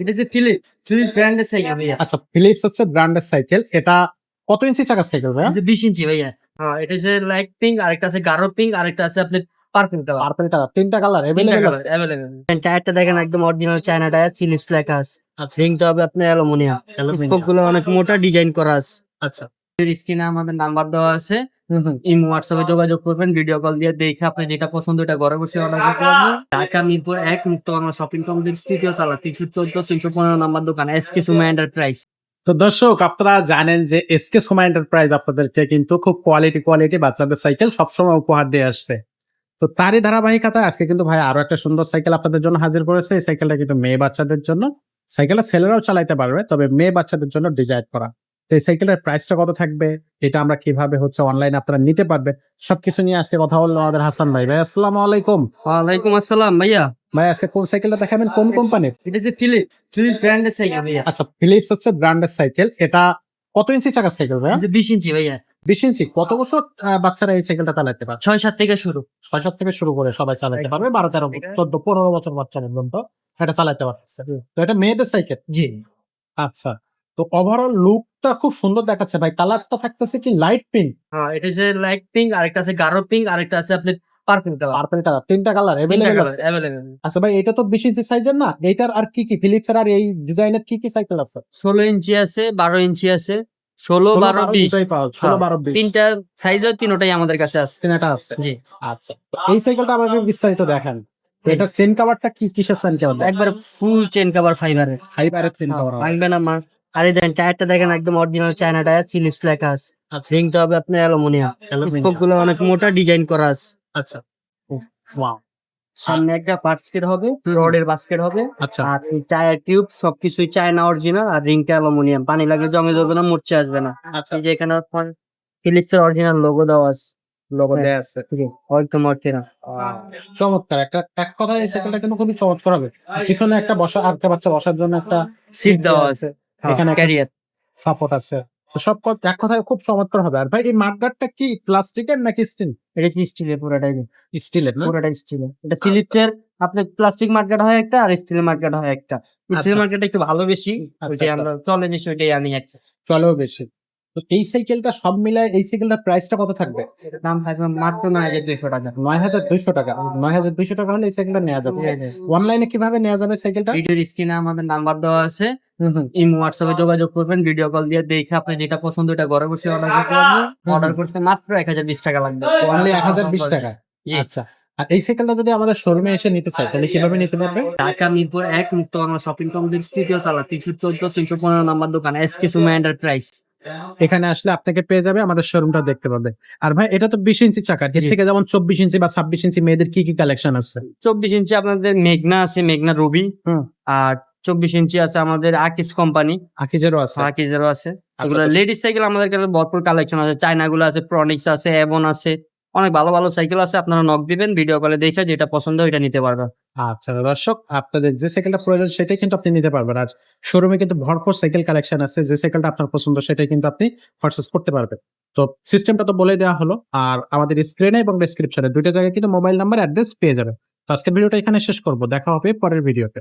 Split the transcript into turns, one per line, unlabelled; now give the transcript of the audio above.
এটা যে Philip Philip ব্র্যান্ডের সাইকেল ভাইয়া
আচ্ছা ফিলিপস হচ্ছে ব্র্যান্ডের সাইকেল এটা কত ইঞ্চি চাকার সাইকেল ভাইয়া
এটা যে বিশ ইঞ্চি ভাইয়া হ্যাঁ এটা যে লাইট পিঙ্ক আরেকটা আছে গাঢ় পিঙ্ক আরেকটা আছে আপনার পার্পল কালার
পার্পল কালার তিনটা কালার
তিনটা
अवेलेबल
কালার
আছে
অ্যাভেলেবেল টায়ারটা দেখেন একদম অরিজিনাল চায়না টায়ার ফিলিপস লেখা আছে
আচ্ছা
রিংটা হবে আপনার অ্যালুমিনিয়াম স্পোক গুলো অনেক মোটা ডিজাইন করা আছে
আচ্ছা
স্ক্রিনে আমাদের নাম্বার দেওয়া আছে ইমো হোয়াটসঅ্যাপে যোগাযোগ করবেন ভিডিও কল দিয়ে দেখে আপনি যেটা পছন্দ এটা ঘরে বসে অর্ডার করতে পারবেন। ঢাকা, মিরপুর এক মুক্ত শপিং কমপ্লেক্স তৃতীয় তলা, তিনশো চোদ্দ, তিনশো পনেরো নাম্বার দোকান এস কে সুমা এন্টারপ্রাইজ
তো দর্শক, আপনারা জানেন যে এসকে সোমা এন্টারপ্রাইজ আপনাদেরকে কিন্তু খুব কোয়ালিটি কোয়ালিটি বাচ্চাদের সাইকেল সবসময় উপহার দিয়ে আসছে। তো তারই ধারাবাহিকতায় আজকে কিন্তু ভাই আরও একটা সুন্দর সাইকেল আপনাদের জন্য হাজির করেছে। এই সাইকেলটা কিন্তু মেয়ে বাচ্চাদের জন্য। সাইকেলটা ছেলেরাও চালাইতে পারবে, তবে মেয়ে বাচ্চাদের জন্য ডিজাইন করা। তো এই সাইকেলের প্রাইসটা কত থাকবে? এটা আমরা কীভাবে হচ্ছে অনলাইন আপনারা নিতে পারবেন? সবকিছু নিয়ে আজকে কথা বলল আমাদের হাসান ভাই। ভাই আসসালামু আলাইকুম।
ওয়ালাইকুম আসসালাম ভাইয়া।
ভাই আজকে কোন সাইকেলটা দেখাবেন? কোন কোম্পানির
এটা যে ফিলিপ ফিলিপ ব্র্যান্ডের সাইকেল ভাইয়া।
আচ্ছা ফিলিপস হচ্ছে ব্র্যান্ডের সাইকেল। এটা কত ইঞ্চি চাকার সাইকেল ভাইয়া?
বিশ ইঞ্চি ভাইয়া।
বিশ ইঞ্চি। কত বছর বাচ্চারা এই সাইকেলটা চালাতে পারে?
ছয় সাত থেকে শুরু।
ছয় সাত থেকে শুরু করে সবাই চালাতে পারবে। বারো তেরো চোদ্দ পনেরো বছর বাচ্চা পর্যন্ত এটা চালাতে পারছে তো এটা মেয়েদের সাইকেল?
জি।
আচ্ছা তো ওভারঅল লুকটা খুব সুন্দর দেখাচ্ছে ভাই। কালারটা থাকতেছে কি লাইট পিঙ্ক
হ্যাঁ এটা যে লাইট পিঙ্ক আরেকটা আছে গাঢ় পিঙ্ক আরেকটা আছে আপনার পার্পল কালার
পার্পল কালার তিনটা কালার এভেলেবেল আছে। আচ্ছা ভাই এটা তো বিশ ইঞ্চি সাইজের না এইটার আর কি কি? ফিলিপস আর এই ডিজাইনের কি কি সাইকেল আছে?
ষোলো ইঞ্চি আছে বারো ইঞ্চি আছে ষোলো বারো বিশ।
ষোলো
হ্যাঁ,
বারো
তিনটা সাইজ তিনোটাই আমাদের কাছে আছে।
তিনটা আছে?
জি।
আচ্ছা এই সাইকেলটা আমাকে বিস্তারিত দেখেন। এটার চেন কাভারটা কি কিসের চেন কাভার
একবার ফুল চেন কভার ফাইবারের
হাই পারের চেন কাভার
ভাঙবে না মা। আরে দেখেন টায়ারটা দেখেন একদম অরিজিনাল চায়না টায়ার ফিলিপস লেখা আছে।
আচ্ছা।
রিংটা হবে আপনার অ্যালুমিনিয়াম। স্পোকগুলো অনেক মোটা ডিজাইন করা আছে।
আচ্ছা। ওয়াও
সামনে একটা বাস্কেট হবে রডের বাস্কেট হবে।
আচ্ছা।
আর এই টায়ার টিউব সবকিছুই চায়না অরিজিনাল আর রিংটা অ্যালুমিনিয়াম। পানি লাগলে জমে ধরবে না মুরচে আসবে না।
আচ্ছা।
এই যে এখানে ফিলিপস এর অরিজিনাল লোগো দেওয়া আছে।
লোগো। দেয়া আছে।
একদম অরিজিনাল
চমৎকার। একটা এক কথা এই সাইকেলটা কিন্তু খুবই চমৎকার হবে। পিছনে একটা বসা আরেকটা বাচ্চা বসার জন্য একটা
সিট দেওয়া আছে।
এখানে
ক্যারিয়ার
সাপোর্ট আছে। তো সব এক কথায় খুব চমৎকার হবে। আর ভাই এই মাঠগাটটা কি প্লাস্টিকের নাকি স্টিল
এটা স্টিলের পুরোটাই
স্টিলের না?
পুরোটাই স্টিলের এটা ফিলিপসের আপনার প্লাস্টিক মার্কেট হয় একটা আর স্টিলের মার্কেট হয় একটা। স্টিলের
আচ্ছা।
মার্কেট একটু ভালো বেশি
আচ্ছা, আচ্ছা।
আমরা চলে বেশি ওইটাই আনি একটা
চলেও বেশি। তো এই সাইকেলটা সব মিলায় এই সাইকেলটার প্রাইসটা কত থাকবে?
দাম থাকবে মাত্র নয় হাজার দুইশো টাকা।
নয় হাজার দুইশো টাকা। নয় হাজার দুইশো টাকা হলে এই সাইকেলটা নেওয়া যাবে। অনলাইনে কীভাবে নেওয়া যাবে সাইকেলটা
ভিডিওর স্ক্রিনে আমাদের নাম্বার দেওয়া আছে। ইমো হোয়াটসঅ্যাপে যোগাযোগ করবেন ভিডিও কল দিয়ে দেখে আপনি যেটা পছন্দ এটা ঘরে বসে অর্ডার করতে পারবেন। অর্ডার করতে মাত্র এক হাজার বিশ টাকা লাগবে।
অনলি এক হাজার বিশ টাকা? আচ্ছা। আর এই সাইকেলটা যদি আমাদের শোরুমে এসে নিতে চাই তাহলে কীভাবে নিতে পারবে?
ঢাকা মিরপুর এক মুক্ত বাংলা শপিং কমপ্লেক্স তৃতীয় তলা তিনশো চোদ্দ তিনশো পনেরো নাম্বার দোকান এস কে সুমা এন্টারপ্রাইজ
এখানে আসলে আপনাকে পেয়ে যাবে আমাদের শোরুমটা দেখতে পাবে। আর ভাই এটা তো বিশ ইঞ্চি চাকা এর থেকে যেমন চব্বিশ ইঞ্চি বা ছাব্বিশ ইঞ্চি মেয়েদের কি কি কালেকশন আছে?
চব্বিশ ইঞ্চি আপনাদের মেঘনা আছে মেঘনা রুবি।
হুম।
আর চব্বিশ ইঞ্চি আছে আমাদের আকিস কোম্পানি
আকিজেরও আছে।
আকিজেরও আছে।
আচ্ছা,
লেডিস সাইকেল আমাদের কাছে ভরপুর কালেকশন আছে। চায়না গুলো আছে প্রনিক্স আছে এভন আছে। অনেক ভালো ভালো সাইকেল আছে আপনারা নক দিবেন ভিডিও কলে দেখে যেটা পছন্দ ওইটা নিতে পারবেন।
আচ্ছা দর্শক, আপনাদের যে সাইকেলটা প্রয়োজন সেটাই কিন্তু আপনি নিতে পারবেন। আর শোরুমে কিন্তু ভরপুর সাইকেল কালেকশন আছে, যে সাইকেলটা আপনার পছন্দ সেটাই কিন্তু আপনি পারচেস করতে পারবেন। তো সিস্টেমটা তো বলে দেওয়া হলো, আর আমাদের স্ক্রিনে এবং ডেসক্রিপশনে দুইটা জায়গায় কিন্তু মোবাইল নাম্বার অ্যাড্রেস পেয়ে যাবেন। আজকের ভিডিওটা এখানে শেষ করব, দেখা হবে পরের ভিডিওতে